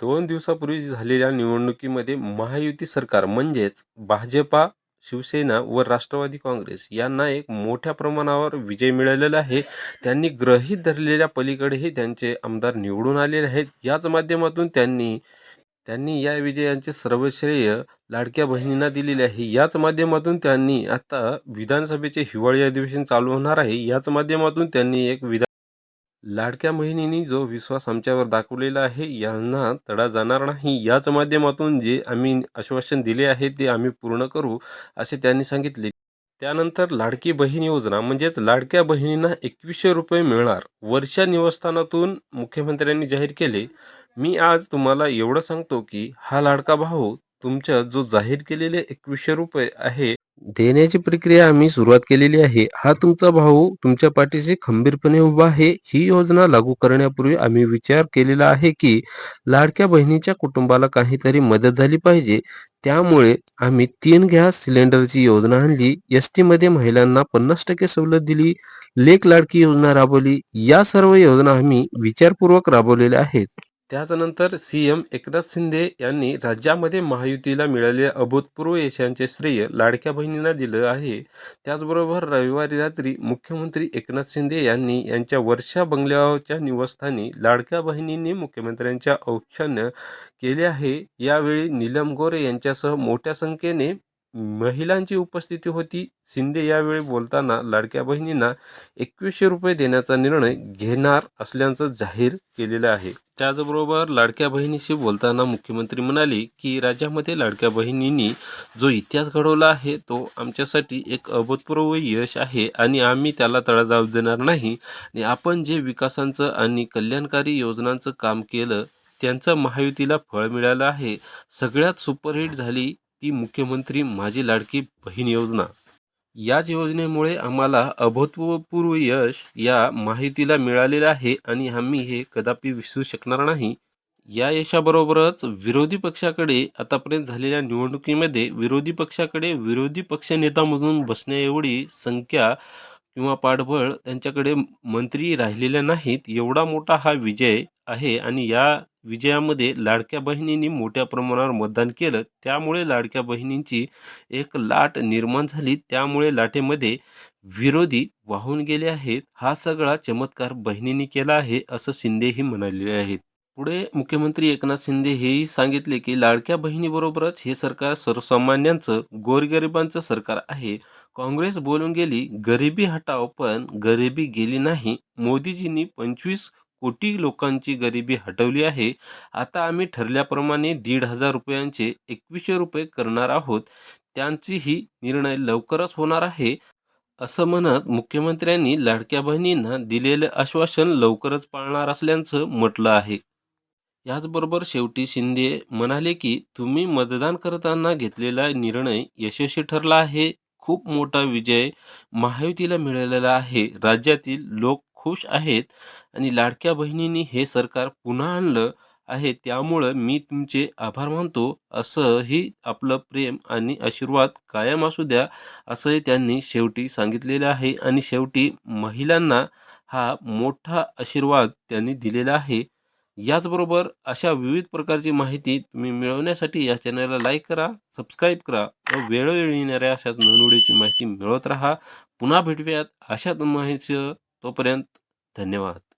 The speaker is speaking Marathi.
दोन दिवसापूर्वी झालेल्या निवडणुकीमध्ये महायुती सरकार म्हणजेच भाजपा शिवसेना व राष्ट्रवादी काँग्रेस यांना एक मोठ्या प्रमाणावर विजय मिळालेला आहे. त्यांनी ग्रहीत धरलेल्या पलीकडेही त्यांचे आमदार निवडून आलेले आहेत. याच माध्यमातून त्यांनी त्यांनी या विजयांचे सर्व श्रेय लाडक्या बहिणींना दिलेले आहे. याच माध्यमातून त्यांनी आता विधानसभेचे हिवाळी अधिवेशन चालू होणार आहे. याच माध्यमातून त्यांनी एक विधान लाडक्या बहिणींनी जो विश्वास आमच्यावर दाखवलेला आहे यांना तडा जाणार नाही. याच माध्यमातून जे आम्ही आश्वासन दिले आहे ते आम्ही पूर्ण करू असे त्यांनी सांगितले. त्यानंतर लाडकी बहीण योजना म्हणजेच लाडक्या बहिणींना एकवीसशे रुपये मिळणार. वर्षा निवस्थानातून मुख्यमंत्र्यांनी जाहीर केले. मी आज तुम्हाला एवढं सांगतो की हा लाडका भाऊ तुमच्या जो जाहीर केलेले एकवीसशे रुपये आहे देण्याची प्रक्रिया आम्ही सुरुवात केलेली आहे. हा तुमचा भाऊ तुमच्या पाठीशी खंबीरपणे उभा आहे. ही योजना लागू करण्यापूर्वी आम्ही विचार केलेला आहे की लाडक्या बहिणीच्या कुटुंबाला काहीतरी मदत झाली पाहिजे. त्यामुळे आम्ही तीन गॅस सिलेंडरची योजना आणली. एसमध्ये महिलांना पन्नास टक्के सवलत दिली. लेख लाडकी योजना राबवली. या सर्व योजना आम्ही विचारपूर्वक राबवलेल्या आहेत. त्याच्यानंतर सी एम एकनाथ शिंदे यांनी राज्यामध्ये महायुतीला मिळालेल्या अभूतपूर्व यशांचे श्रेय लाडक्या बहिणींना दिलं आहे. त्याचबरोबर रविवारी रात्री मुख्यमंत्री एकनाथ शिंदे यांनी यांच्या वर्षा बंगल्याच्या निवासस्थानी लाडक्या बहिणींनी मुख्यमंत्र्यांच्या औक्षान्य केले आहे. यावेळी नीलम गोरे यांच्यासह मोठ्या संख्येने महिलांची उपस्थिती होती. शिंदे यावेळी बोलताना लाडक्या बहिणींना एकवीसशे रुपये देण्याचा निर्णय घेणार असल्याचं जाहीर केलेलं आहे. त्याचबरोबर लाडक्या बहिणीशी बोलताना मुख्यमंत्री म्हणाले की राज्यामध्ये लाडक्या बहिणींनी जो इतिहास घडवला आहे तो आमच्यासाठी एक अभूतपूर्व यश आहे आणि आम्ही त्याला तडा जाऊ देणार नाही. आणि आपण जे विकासांचं आणि कल्याणकारी योजनांचं काम केलं त्यांचं महायुतीला फळ मिळालं आहे. सगळ्यात सुपरहिट झाली ती मुख्यमंत्री माझी लाडकी बहीण योजना. याच योजनेमुळे आम्हाला अभूतपूर्व यश या माहितीला मिळालेलं आहे आणि आम्ही हे कदापि विसरू शकणार नाही. या यशाबरोबरच विरोधी पक्षाकडे आतापर्यंत झालेल्या निवडणुकीमध्ये विरोधी पक्षाकडे विरोधी पक्षनेता म्हणून बसण्याएवढी संख्या किंवा पाठबळ त्यांच्याकडे मंत्री राहिलेल्या नाहीत. एवढा मोठा हा विजय आहे आणि या विजयामध्ये लाडक्या बहिणींनी मोठ्या प्रमाणावर मतदान केलं. त्यामुळे लाडक्या बहिणींची एक लाट निर्माण झाली. त्यामुळे लाटेमध्ये विरोधी वाहून गेले आहेत. हा सगळा चमत्कार बहिणींनी केला आहे असं शिंदेही म्हणालेले आहेत. पुढे मुख्यमंत्री एकनाथ शिंदे हेही सांगितले की लाडक्या बहिणीबरोबरच हे सरकार सर्वसामान्यांचं गोरगरिबांचं सरकार आहे. काँग्रेस बोलून गेली गरिबी हटाव पण गरिबी गेली नाही. मोदीजींनी पंचवीस कोटी लोकांची गरिबी हटवली आहे. आता आम्ही ठरल्याप्रमाणे दीड हजार रुपयांचे एकवीसशे रुपये करणार आहोत. त्यांचीही निर्णय लवकरच होणार आहे. असं म्हणत मुख्यमंत्र्यांनी लाडक्या बहिणींना दिलेलं आश्वासन लवकरच पाळणार असल्याचं म्हटलं आहे. याचबरोबर शेवटी शिंदे म्हणाले की तुम्ही मतदान करताना घेतलेला निर्णय यशस्वी ठरला आहे. खूप मोठा विजय महायुतीला मिळालेला आहे. राज्यातील लोक खुश आहेत आणि लाडक्या बहिणींनी हे सरकार पुन्हा आणलं आहे त्यामुळं मी तुमचे आभार मानतो. असंही आपलं प्रेम आणि आशीर्वाद कायम असू द्या असंही त्यांनी शेवटी सांगितलेलं आहे आणि शेवटी महिलांना हा मोठा आशीर्वाद त्यांनी दिलेला आहे. याचबरोबर अशा विविध प्रकारची माहिती तुम्ही मिळवण्यासाठी या चॅनलला लाईक करा सबस्क्राईब करा व वेळोवेळी येणाऱ्या अशाच नवनिवडीची माहिती मिळवत राहा. पुन्हा भेटूयात अशा माहिती तोपर्यंत धन्यवाद.